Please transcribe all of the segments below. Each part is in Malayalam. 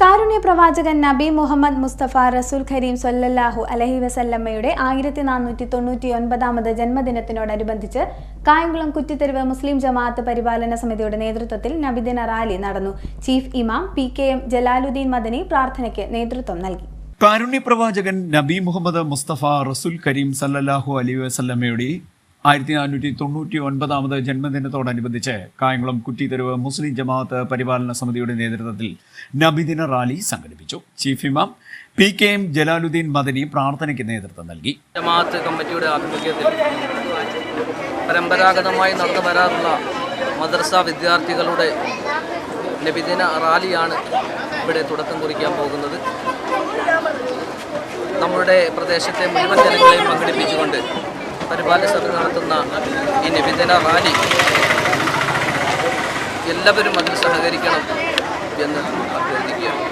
കാരുണ്യ പ്രവാചകൻ നബി മുഹമ്മദ് മുസ്തഫ റസൂൽ ഖരീം സൊല്ലല്ലാഹു അലഹി വസല്ലമ്മയുടെ ആയിരത്തി നാനൂറ്റി തൊണ്ണൂറ്റി ഒൻപതാമത് ജന്മദിനത്തിനോടനുബന്ധിച്ച് കായംകുളം കുറ്റിത്തെരുവ് മുസ്ലിം ജമാഅത്ത് പരിപാലന സമിതിയുടെ നേതൃത്വത്തിൽ നബിദിന റാലി നടന്നു. ചീഫ് ഇമാം P K M Jalaluddin Madani പ്രാർത്ഥനയ്ക്ക് നേതൃത്വം നൽകി. കാരുണ്യ പ്രവാചകൻ നബി മുഹമ്മദ് മുസ്തഫ റസൂൽ കരീം സല്ലല്ലാഹു അലൈഹി വസല്ലമയുടെ ആയിരത്തി നാനൂറ്റി തൊണ്ണൂറ്റി ഒൻപതാമത് ജന്മദിനത്തോടനുബന്ധിച്ച് കായംകുളം കുറ്റിത്തെരുവ് മുസ്ലിം ജമാഅത്ത് പരിപാലന സമിതിയുടെ നേതൃത്വത്തിൽ നബിദിന റാലി സംഘടിപ്പിച്ചു. ചീഫ് ഇമാം P K M Jalaluddin Madani പ്രാർത്ഥനയ്ക്ക് നേതൃത്വം നൽകി. ജമാഅത്ത് കമ്മിറ്റിയുടെ ആഭിമുഖ്യത്തിൽ പരമ്പരാഗതമായി നടന്നു വരാറുള്ള മദ്രസ വിദ്യാർത്ഥികളുടെ നബിദിന റാലിയാണ് ഇവിടെ തുടക്കം കുറിക്കാൻ പോകുന്നത്. നമ്മുടെ പ്രദേശത്തെ മുഴുവൻ ജനങ്ങളെയും പങ്കെടുപ്പിച്ചുകൊണ്ട് പരിപാലന സഭ നടത്തുന്ന ഈ നബിദിന റാലി എല്ലാവരും അതിൽ സഹകരിക്കണം എന്ന് അഭ്യർത്ഥിക്കുകയാണ്.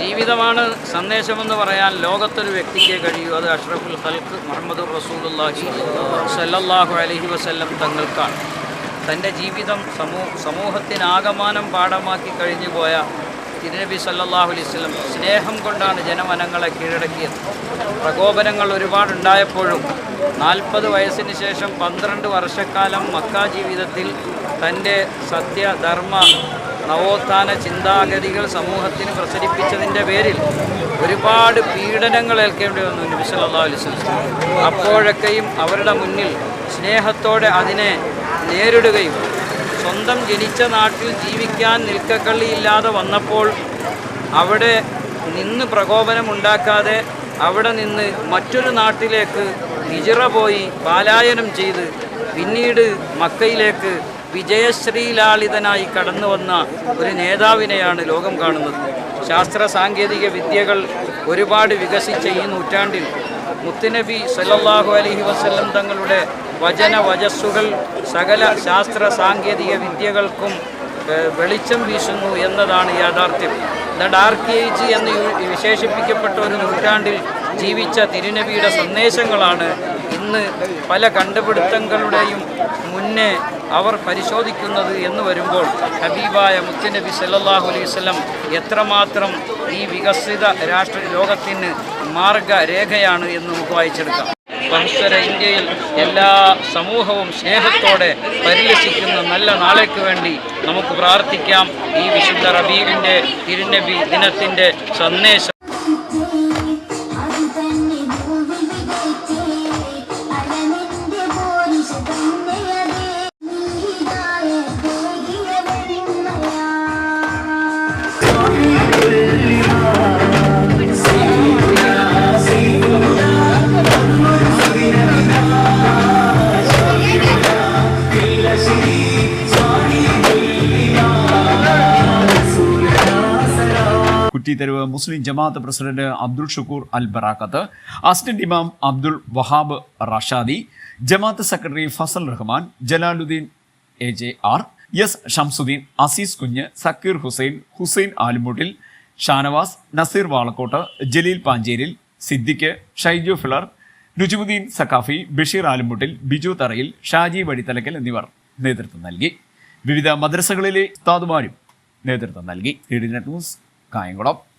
ജീവിതമാണ് സന്ദേശമെന്ന് പറയാൻ ലോകത്തൊരു വ്യക്തിക്ക് കഴിയൂ. അത് അഷ്റഫുൽ ഹൽക്ക് മുഹമ്മദ് റസൂലുള്ളാഹി സല്ലല്ലാഹു അലഹി വസല്ലം തങ്ങൾക്കാണ്. തന്റെ ജീവിതം സമൂ സമൂഹത്തിനാകമാനം പാഠമാക്കി കഴിഞ്ഞു പോയ തിരുനബി സല്ലാഹു അലൈഹി സ്നേഹം കൊണ്ടാണ് ജനവനങ്ങളെ കീഴടക്കിയത്. പ്രകോപനങ്ങൾ ഒരുപാടുണ്ടായപ്പോഴും നാൽപ്പത് വയസ്സിന് ശേഷം പന്ത്രണ്ട് വർഷക്കാലം മക്ക ജീവിതത്തിൽ തന്റെ സത്യധർമ്മ നവോത്ഥാന ചിന്താഗതികൾ സമൂഹത്തിന് പ്രസരിപ്പിച്ചതിന്റെ പേരിൽ ഒരുപാട് പീഡനങ്ങൾ ഏൽക്കേണ്ടി വന്നു നബി സല്ലല്ലാഹു അലൈഹി അപ്പോഴൊക്കെയും അവരുടെ മുന്നിൽ സ്നേഹത്തോടെ അതിനെ നേരിടുകയും സ്വന്തം ജനിച്ച നാട്ടിൽ ജീവിക്കാൻ നിൽക്കക്കള്ളിയില്ലാതെ വന്നപ്പോൾ അവിടെ നിന്ന് പ്രകോപനമുണ്ടാക്കാതെ അവിടെ നിന്ന് മറ്റൊരു നാട്ടിലേക്ക് ഹിജിറ പോയി പാലായനം ചെയ്ത് പിന്നീട് മക്കയിലേക്ക് വിജയശ്രീലാളിതനായി കടന്നു വന്ന ഒരു നേതാവിനെയാണ് ലോകം കാണുന്നത്. ശാസ്ത്ര സാങ്കേതിക വിദ്യകൾ ഒരുപാട് വികസിച്ച ഈ നൂറ്റാണ്ടിൽ മുത്തുനബി സല്ലാഹു അലഹി വസല്ലം തങ്ങളുടെ വചന വചസ്സുകൾ സകല ശാസ്ത്ര സാങ്കേതിക വിദ്യകൾക്കും വെളിച്ചം വീശുന്നു എന്നതാണ് യാഥാർത്ഥ്യം. ദ ഡാർക്ക് ഏജ് എന്ന് വിശേഷിപ്പിക്കപ്പെട്ട ഒരു നൂറ്റാണ്ടിൽ ജീവിച്ച തിരുനബിയുടെ സന്ദേശങ്ങളാണ് ഇന്ന് പല കണ്ടുപിടുത്തങ്ങളുടെയും മുന്നേ അവർ പരിശോധിക്കുന്നത് എന്ന് വരുമ്പോൾ ഹബീബായ മുത്തുനബി സല്ലാഹു അലൈഹി സ്വലം എത്രമാത്രം ഈ വികസിത രാഷ്ട്ര ലോകത്തിന് മാർഗരേഖയാണ് എന്ന് നമുക്ക് വായിച്ചെടുക്കാം. പരസ്പര ഇന്ത്യയിൽ എല്ലാ സമൂഹവും സ്നേഹത്തോടെ പരിലസിക്കുന്ന നല്ല നാളേക്ക് വേണ്ടി നമുക്ക് പ്രാർത്ഥിക്കാം. ഈ വിശുദ്ധ റബീബിന്റെ തിരുനബി ദിനത്തിന്റെ സന്ദേശം കുറ്റിത്തെരുവ് മുസ്ലിം ജമാഅത്ത് പ്രസിഡന്റ് അബ്ദുൾ ഷുക്കൂർ അൽ ബറാക്കത്ത് അസിസ്റ്റന്റ് ഇമാം Abdul Wahab Rashadi Jamaat secretary Fazal Rahman Jalaluddin A J R S Shamsuddin Azeez Kunju Zakir Hussain Hussain Alumoottil Shanavas Naseer വാളക്കോട്ട് Jaleel പാഞ്ചേരിൽ Siddique Shaiju ഫിളർ രുജിമുദ്ദീൻ Saqafi Basheer Alumuttil Biju തറയിൽ ഷാജി വടിത്തലക്കൽ എന്നിവർ നേതൃത്വം നൽകി. വിവിധ മദ്രസകളിലെ ഉസ്താദുമാരും നേതൃത്വം നൽകി. ന്യൂസ് കായംകുളം.